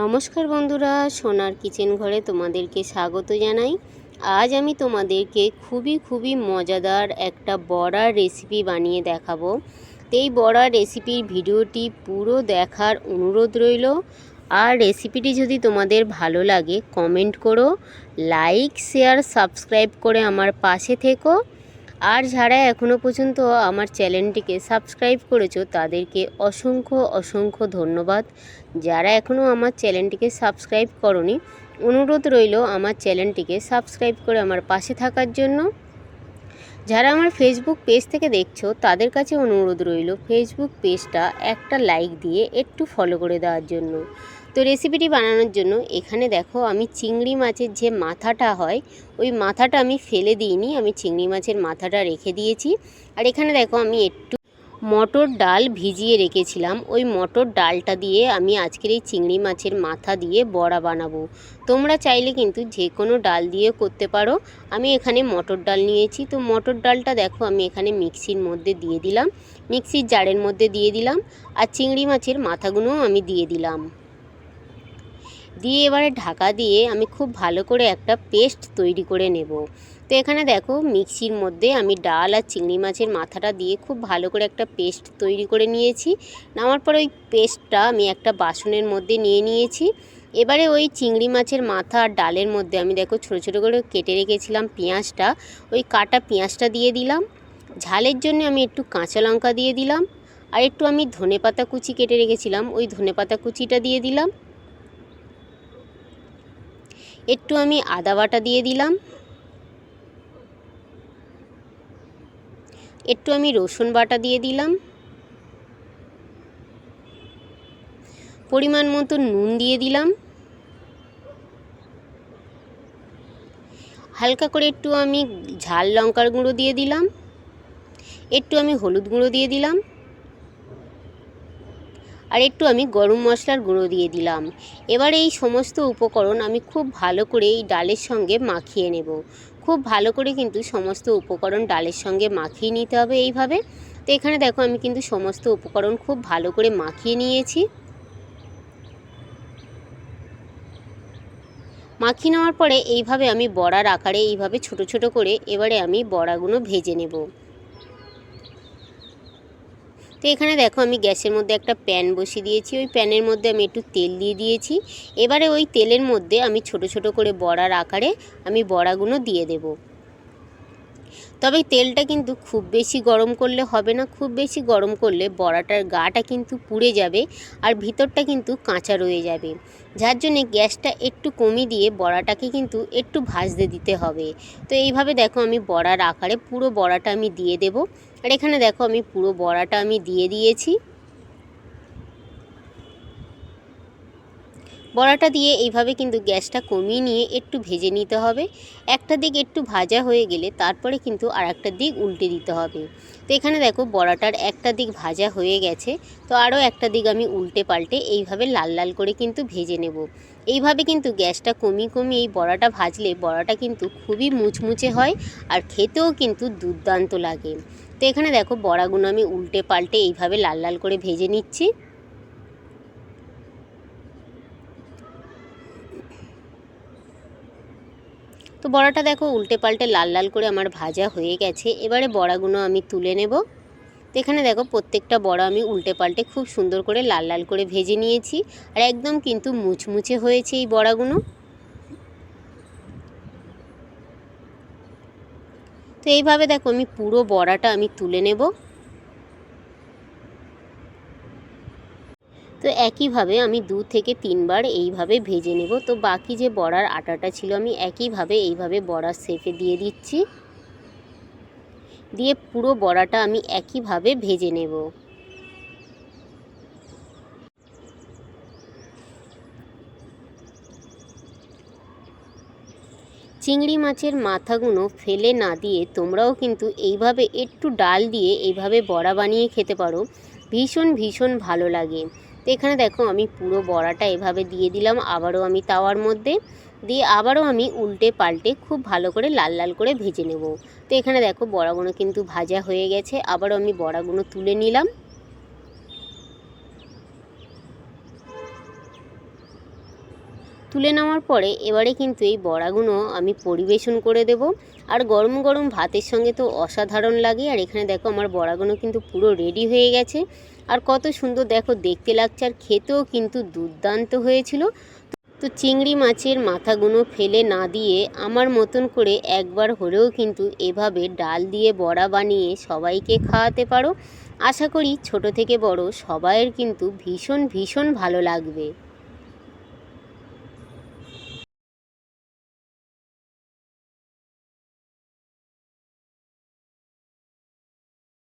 নমস্কার বন্ধুরা, সোনার কিচেন ঘরে তোমাদেরকে স্বাগত জানাই। আজ আমি তোমাদেরকে খুবই খুবই মজাদার একটা বড়ার রেসিপি বানিয়ে দেখাবো। এই বড়ার রেসিপির ভিডিওটি পুরো দেখার অনুরোধ রইল। আর রেসিপিটি যদি তোমাদের ভালো লাগে কমেন্ট করো লাইক শেয়ার সাবস্ক্রাইব করে আমার পাশে থেকো। আর যারা এখনও পর্যন্ত আমার চ্যানেলটিকে সাবস্ক্রাইব করেছ, তাদেরকে অসংখ্য অসংখ্য ধন্যবাদ। যারা এখনও আমার চ্যানেলটিকে সাবস্ক্রাইব করনি, অনুরোধ রইল আমার চ্যানেলটিকে সাবস্ক্রাইব করে আমার পাশে থাকার জন্য। যারা আমার ফেসবুক পেজ থেকে দেখছ, তাদের কাছে অনুরোধ রইল ফেসবুক পেজটা একটা লাইক দিয়ে একটু ফলো করে দেওয়ার জন্য। তো রেসিপিটি বানানোর জন্য এখানে দেখো আমি চিংড়ি মাছের যে মাথাটা হয়, ওই মাথাটা আমি ফেলে দিইনি, আমি চিংড়ি মাছের মাথাটা রেখে দিয়েছি। আর এখানে দেখো আমি একটু মটর ডাল ভিজিয়ে রেখেছিলাম। ওই মটর ডালটা দিয়ে আমি আজকের এই চিংড়ি মাছের মাথা দিয়ে বড়া বানাবো। তোমরা চাইলে কিন্তু যে কোনো ডাল দিয়ে করতে পারো। আমি এখানে মটর ডাল নিয়েছি। তো মটর ডালটা দেখো, আমি এখানে মিক্সির মধ্যে দিয়ে দিলাম। মিক্সির জারের মধ্যে দিয়ে দিলাম। আর চিংড়ি মাছের মাথাগুলোও আমি দিয়ে দিলাম। দিয়ে এবারে ঢাকা দিয়ে আমি খুব ভালো করে একটা পেস্ট তৈরি করে নেব। তো এখানে দেখো মিক্সির মধ্যে আমি ডাল আর চিংড়ি মাছের মাথাটা দিয়ে খুব ভালো করে একটা পেস্ট তৈরি করে নিয়েছি। নামার পর ওই পেস্টটা আমি একটা বাসনের মধ্যে নিয়ে নিয়েছি। এবারে ওই চিংড়ি মাছের মাথা আর ডালের মধ্যে আমি দেখো ছোটো ছোটো করে কেটে রেখেছিলাম পেঁয়াজটা। ওই কাটা পেঁয়াজটা দিয়ে দিলাম। ঝালের জন্য আমি একটু কাঁচা লঙ্কা দিয়ে দিলাম। আর একটু আমি ধনে পাতা কুচি কেটে রেখেছিলাম। ওই ধনে পাতা কুচিটা দিয়ে দিলাম। একটু আমি আদা বাটা দিয়ে দিলাম। একটু আমি রসুন বাটা দিয়ে দিলাম। পরিমাণ মতো নুন দিয়ে দিলাম। হালকা করে একটু আমি ঝাল লঙ্কার গুঁড়ো দিয়ে দিলাম। একটু আমি হলুদ গুঁড়ো দিয়ে দিলাম। আর একটু আমি গরম মশলার গুঁড়ো দিয়ে দিলাম। এবার এই সমস্ত উপকরণ আমি খুব ভালো করে এই ডালের সঙ্গে মাখিয়ে নেব। খুব ভালো করে কিন্তু সমস্ত উপকরণ ডালের সঙ্গে মাখিয়ে নিতে হবে এইভাবে। তো এখানে দেখো আমি কিন্তু সমস্ত উপকরণ খুব ভালো করে মাখিয়ে নিয়েছি। মাখিয়ে নেওয়ার পরে এইভাবে আমি বড়ার আকারে এইভাবে ছোট ছোট করে এবারে আমি বড়াগুলো ভেজে নেব। তো এখানে দেখো আমি গ্যাসের মধ্যে একটা প্যান বসিয়ে দিয়েছি। ওই প্যানের মধ্যে আমি একটু তেল দিয়ে দিয়েছি। এবারে ওই তেলের মধ্যে আমি ছোট ছোট করে বড়ার আকারে আমি বড়াগুলো দিয়ে দেবো। তবে তেলটা কিন্তু খুব বেশি গরম করলে হবে না, খুব বেশি গরম করলে বড়াটার গাটা কিন্তু পুড়ে যাবে আর ভিতরটা কিন্তু কাঁচা রয়ে যাবে। যার জন্যে গ্যাসটা একটু কমিয়ে দিয়ে বড়াটাকে কিন্তু একটু ভাজতে দিতে হবে। তো এইভাবে দেখো আমি বড়ার আকারে পুরো বড়াটা আমি দিয়ে দেবো। আর এখানে দেখো আমি পুরো বড়াটা আমি দিয়ে দিয়েছি। বড়াটা দিয়ে এইভাবে কিন্তু গ্যাসটা কমিয়ে নিয়ে একটু ভেজে নিতে হবে। একটা দিক একটু ভাজা হয়ে গেলে তারপরে কিন্তু আর একটা দিক উল্টে দিতে হবে। তো এখানে দেখো বড়াটার একটা দিক ভাজা হয়ে গেছে। তো আরও একটা দিক আমি উল্টে পাল্টে এইভাবে লাল লাল করে কিন্তু ভেজে নেব। এইভাবে কিন্তু গ্যাসটা কমিয়ে কমিয়ে এই বড়াটা ভাজলে বড়াটা কিন্তু খুবই মুচমুচে হয় আর খেতেও কিন্তু দুর্দান্ত লাগে। তো এখানে দেখো বড়াগুলো আমি উল্টে পাল্টে এইভাবে লাল লাল করে ভেজে নিচ্ছি। তো বড়াটা দেখো উল্টে পাল্টে লাল লাল করে আমার ভাজা হয়ে গেছে। এবারে বড়াগুলো আমি তুলে নেব। তো এখানে দেখো প্রত্যেকটা বড়া আমি উল্টে পাল্টে খুব সুন্দর করে লাল লাল করে ভেজে নিয়েছি। আর একদম কিন্তু মুচমুচে হয়েছে এই বড়াগুলো। তো এইভাবে দেখো আমি পুরো বড়াটা আমি তুলে নেব তো একইভাবে আমি দু থেকে তিনবার এইভাবে ভেজে নেব। তো বাকি যে বড়ার আটাটা ছিল, আমি একইভাবে এইভাবে বড়ার শেপে দিয়ে দিচ্ছি। দিয়ে পুরো বড়াটা আমি একইভাবে ভেজে নেব। চিংড়ি মাছের মাথাগুলো ফেলে না দিয়ে তোমরাও কিন্তু এইভাবে একটু ডাল দিয়ে এইভাবে বড়া বানিয়ে খেতে পারো। ভীষণ ভীষণ ভালো লাগে। তো এখানে দেখো আমি পুরো বড়াটা এভাবে দিয়ে দিলাম, আবারও আমি তাওয়ার মধ্যে দিয়ে আবারও আমি উল্টে পাল্টে খুব ভালো করে লাল লাল করে ভেজে নেব। তো এখানে দেখো বড়াগুলো কিন্তু ভাজা হয়ে গেছে, আবারও আমি বড়াগুলো তুলে নিলাম। তুলে নেওয়ার পরে এবারে কিন্তু এই বড়াগুলো আমি পরিবেশন করে দেব। আর গরম গরম ভাতের সঙ্গে তো অসাধারণ লাগে। আর এখানে দেখো আমার বড়াগুলো কিন্তু পুরো রেডি হয়ে গেছে। আর কত সুন্দর দেখো, দেখতে লাগছে। আর খেতেও কিন্তু দুর্দান্ত হয়েছিল। তো চিংড়ি মাছের মাথাগুলো ফেলে না দিয়ে আমার মতন করে একবার হলেও কিন্তু এভাবে ডাল দিয়ে বড়া বানিয়ে সবাইকে খাওয়াতে পারো। আশা করি ছোট থেকে বড় সবাইয়ের কিন্তু ভীষণ ভীষণ ভালো লাগবে।